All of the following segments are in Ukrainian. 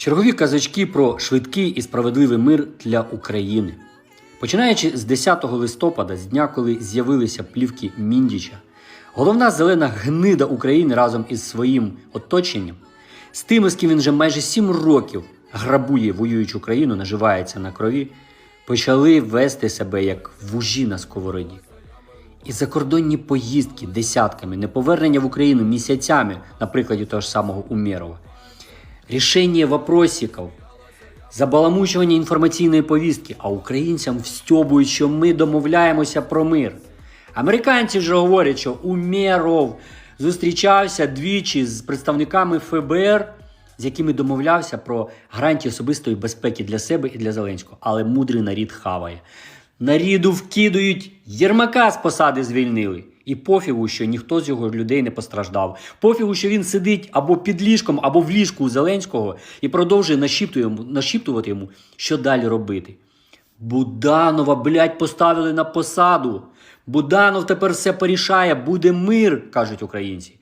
Чергові казачки про швидкий і справедливий мир для України. Починаючи з 10 листопада, з дня, коли з'явилися плівки Міндіча, головна зелена гнида України разом із своїм оточенням, з тими, з ким він вже майже 7 років грабує воюючу країну, наживається на крові, почали вести себе як вужі на сковороді. І закордонні поїздки десятками, неповернення в Україну місяцями, на прикладі того ж самого Умєрова, рішення вопросиків, забаламучування інформаційної повістки, а українцям встьобують, що ми домовляємося про мир. Американці вже говорять, що Умєров зустрічався двічі з представниками ФБР, з якими домовлявся про гарантії особистої безпеки для себе і для Зеленського. Але мудрий нарід хаває. Наріду вкидують Єрмака з посади звільнили. І пофігу, що ніхто з його людей не постраждав. Пофігу, що він сидить або під ліжком, або в ліжку у Зеленського і продовжує нашіптувати йому, що далі робити. Буданова, блядь, поставили на посаду. Буданов тепер все порішає, буде мир, кажуть українці.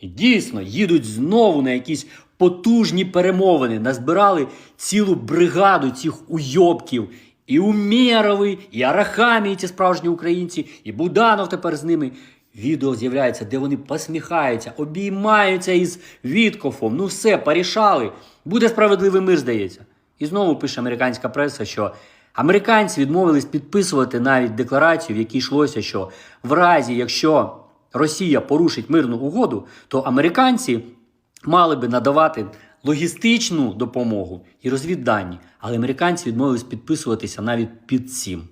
І дійсно їдуть знову на якісь потужні перемовини. Назбирали цілу бригаду цих уйобків. І Умєрови, і Арахамії, ці справжні українці, і Буданов тепер з ними. Відео з'являється, де вони посміхаються, обіймаються із Віткофом. Ну все, порішали. Буде справедливий мир, здається. І знову пише американська преса, що американці відмовились підписувати навіть декларацію, в якій йшлося, що в разі, якщо Росія порушить мирну угоду, то американці мали би надавати логістичну допомогу і розвіддані. Але американці відмовились підписуватися навіть під цим.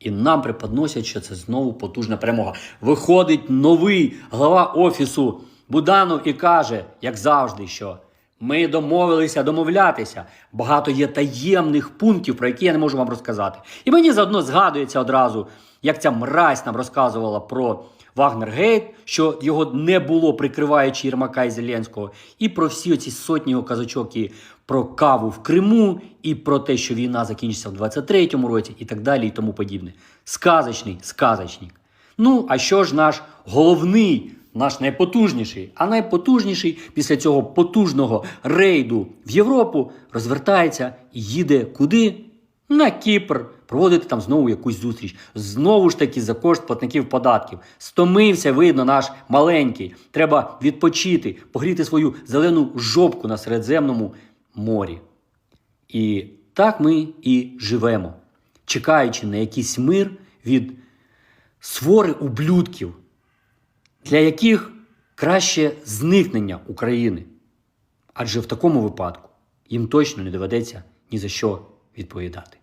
І нам преподносять, що це знову потужна перемога. Виходить новий глава офісу Буданов і каже, як завжди, що ми домовилися домовлятися. Багато є таємних пунктів, про які я не можу вам розказати. І мені заодно згадується одразу, як ця мразь нам розказувала про Вагнергейт, що його не було, прикриваючи Єрмака і Зеленського, і про всі оці сотні його і про каву в Криму, і про те, що війна закінчиться в 23-му році, і так далі, і тому подібне. Сказочний сказочник. Ну, а що ж наш головний, наш найпотужніший, а найпотужніший після цього потужного рейду в Європу розвертається і їде куди? На Кіпр проводити там знову якусь зустріч. Знову ж таки за кошт платників податків. Стомився, видно, наш маленький. Треба відпочити, погріти свою зелену жопку на Середземному морі. І так ми і живемо, чекаючи на якийсь мир від свори ублюдків, для яких краще зникнення України. Адже в такому випадку їм точно не доведеться ні за що відповідати.